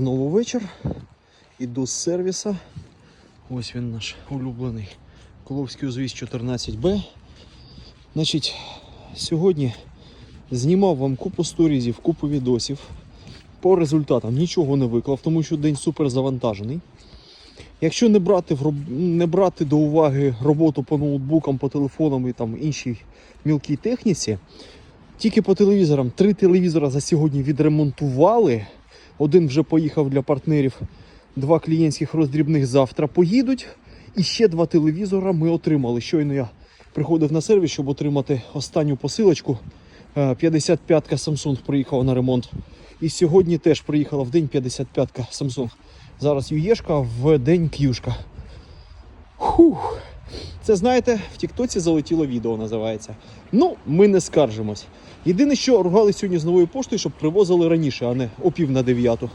Знову вечір. Іду з сервіса. Ось він наш улюблений Коловський узвіз 14Б. Значить, сьогодні знімав вам купу сторізів, купу відосів. По результатам нічого не виклав, тому що день супер завантажений. Якщо не брати, в роб- не брати до уваги роботу по ноутбукам, по телефонам і там іншій мілкій техніці, тільки по телевізорам три телевізора за сьогодні відремонтували. Один вже поїхав для партнерів, два клієнтських роздрібних завтра поїдуть. І ще два телевізора ми отримали. Щойно я приходив на сервіс, щоб отримати останню посилочку. Е, 55-ка Samsung приїхала на ремонт. І сьогодні теж приїхала в день 55-ка Samsung. Зараз юєшка, в день к'юшка. Хух. Це знаєте, в Тіктоці залетіло відео називається. Ну, ми не скаржимось. Єдине, що ругали сьогодні з новою поштою, щоб привозили раніше, а не о пів на дев'яту.